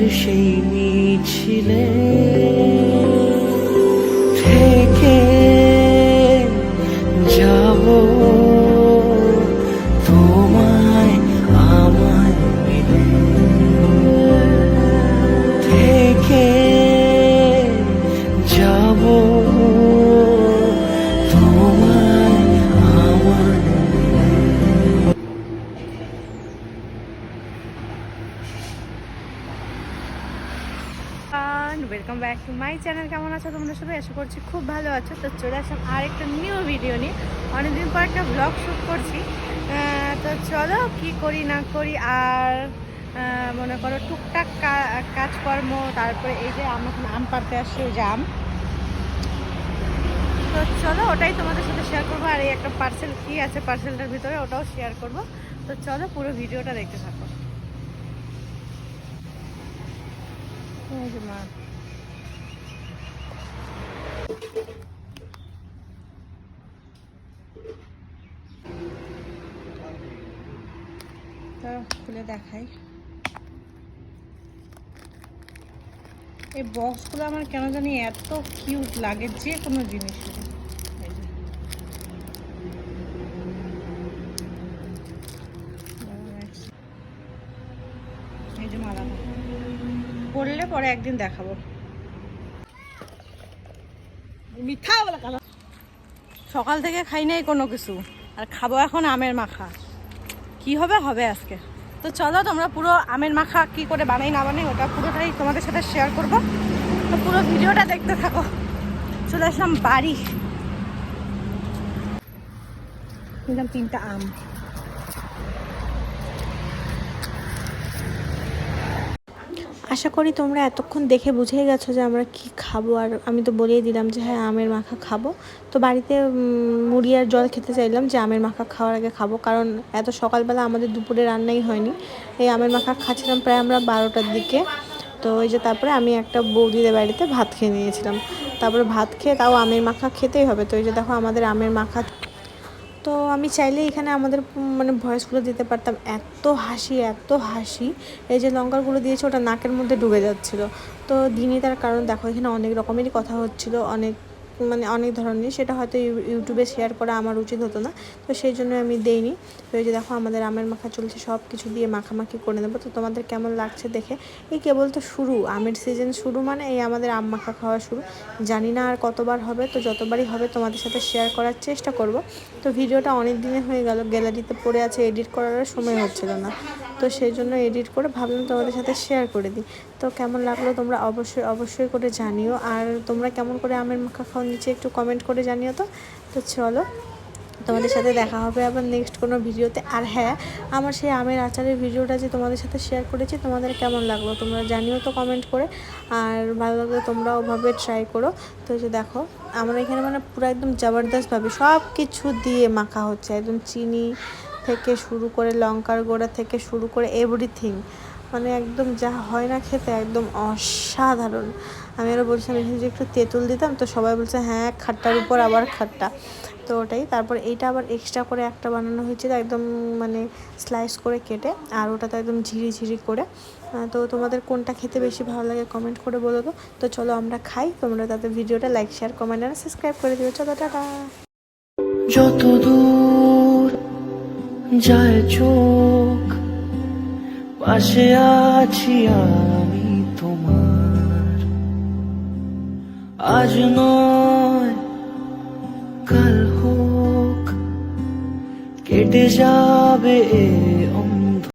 স্বপ্নের সেই মিছিলে থেকে welcome back to my channel কেমন আছো তোমরা সবাই? আশা করছি খুব ভালো আছো। তো চলে আসলাম আর একটা নিউ ভিডিও নিয়ে। অনেকদিন পর একটা ব্লগ শ্যুট করছি। তো চলো কি করি, না করি, আর মনে করো টুকটাক কাজকর্ম, তারপরে এই যে আমরা আম পাড়তে আসছি ওই যে আম। তো চলো ওটাই তোমাদের সাথে শেয়ার করব। আর এই একটা পার্সেল কি আছে পার্সেলটার ভিতরে, ওটাও শেয়ার করব। তো চলো পুরো ভিডিওটা দেখতে থাকো। এই যে মা। তো খুলে দেখাই। এই বক্সগুলো আমার কেন জানি এত কিউট লাগে যে কোনো জিনিস। এই যে। মালাটা পড়লে পরে একদিন দেখাবো। মিথ্যা বলে সকাল থেকে খাই নাই কোনো কিছু। আর খাব এখন আমের মাখা। কি হবে? হবে আজকে। তো চলো, তোমরা পুরো আমের মাখা কি করে বানাই, না বানাই, ওটা পুরোটাই তোমাদের সাথে শেয়ার করব। তো পুরো ভিডিওটা দেখতে থাকো। চলে আসলাম বাড়ি। নিলাম তিনটা আম। আশা করি তোমরা এতক্ষণ দেখে বুঝেই গেছো যে আমরা কি খাব। আর আমি তো বলেই দিলাম যে হ্যাঁ আমের মাখা খাব। তো বাড়িতে মুড়ি আর জল খেতে চাইলাম যে, আমের মাখা খাওয়ার আগে খাব। কারণ এত সকালবেলা আমাদের দুপুরে রান্নাই হয়নি। এই আমের মাখা খাচ্ছিলাম প্রায় আমরা বারোটার দিকে। তো ওই যে তারপরে আমি একটা বৌদিদের বাড়িতে ভাত খেয়ে নিয়েছিলাম। তারপরে ভাত খেয়ে তাও আমের মাখা খেতেই হবে। তো এই যে দেখো আমাদের আমের মাখা তো আমি চাইলে এখানে আমাদের মানে ভয়েসগুলো দিতে পারতাম। এত হাসি এত হাসি। এই যে লঙ্কারগুলো দিয়েছে, ওটা নাকের মধ্যে ডুবে যাচ্ছিল। তো দিনই তার কারণ, দেখো এখানে অনেক রকমেরই কথা হচ্ছিল, অনেক মানে অনেক ধরনের, সেটা হয়তো ইউটিউবে শেয়ার করা আমার উচিত হতো না। তো সেই জন্য আমি দেইনি। তো এই যে দেখো, আমাদের আমের মাখা চলছে সব কিছু দিয়ে মাখামাখি করে নেব। তো তোমাদের কেমন লাগছে দেখে? এই কেবল তো শুরু, আমের সিজন শুরু মানে এই আমাদের আম মাখা খাওয়া শুরু। জানি না আর কতবার হবে, তো যতবারই হবে তোমাদের সাথে শেয়ার করার চেষ্টা করব। তো ভিডিওটা অনেক দিনে হয়ে গেল গ্যালারিতে পড়ে আছে এডিট করার সময় হচ্ছিল না। তো সেই জন্য এডিট করে ভাবলাম তোমাদের সাথে শেয়ার করে দিই। তো কেমন লাগল তোমরা অবশ্যই অবশ্যই করে জানিও। আর তোমরা কেমন করে আমের মাখা খাও নিচে একটু কমেন্ট করে জানিও তো। তো চলো, তোমাদের সাথে দেখা হবে আবার নেক্সট কোনো ভিডিওতে। আর হ্যাঁ আমার সেই আমের আচারের ভিডিওটা যে তোমাদের সাথে শেয়ার করেছি, তোমাদের কেমন লাগল তোমরা জানিও তো কমেন্ট করে। আর ভালো লাগলে তোমরা ওভাবে ট্রাই করো। তো যে দেখো, আমার এখানে মানে পুরো একদম জবরদস্তভাবে সব কিছু দিয়ে মাখা হচ্ছে। একদম চিনি থেকে শুরু করে লঙ্কার গোড়া থেকে শুরু করে এভরিথিং মানে একদম যা হয় না খেতে একদম অসাধারণ। আমি আরও বলছিলাম এখানে যদি একটু তেঁতুল দিতাম, তো সবাই বলছে হ্যাঁ খাট্টার উপর আবার খাট্টা। তো ওটাই, তারপর এইটা আবার এক্সট্রা করে একটা বানানো হয়েছিল একদম মানে স্লাইস করে কেটে, আর ওটা তো একদম ঝিরি ঝিরি করে। তো তোমাদের কোনটা খেতে বেশি ভালো লাগে কমেন্ট করে বলো তো। তো চলো আমরা খাই, তোমরা তাদের ভিডিওটা লাইক শেয়ার কমেন্ট আর সাবস্ক্রাইব করে দিও চলো, টাটা। যত দূর যায় চোখ পাশে আছি আমি তোমার। আজ নয় কাল হোক কেটে যাবে